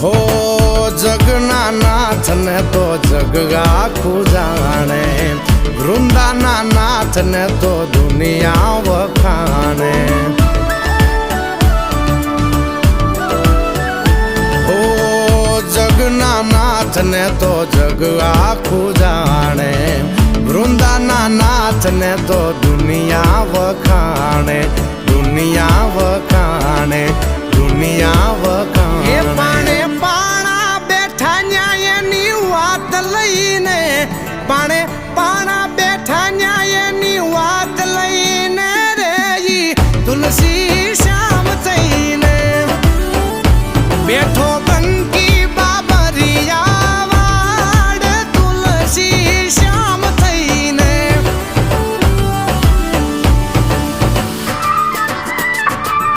હો જગના નાથને તો જગ આખું જાણે, વૃંદાના નાથને તો દુનિયા વખાણે. હો જગના નાથને તો જગ આખું જાણે, વૃંદાના નાથને તો દુનિયા વખાણે.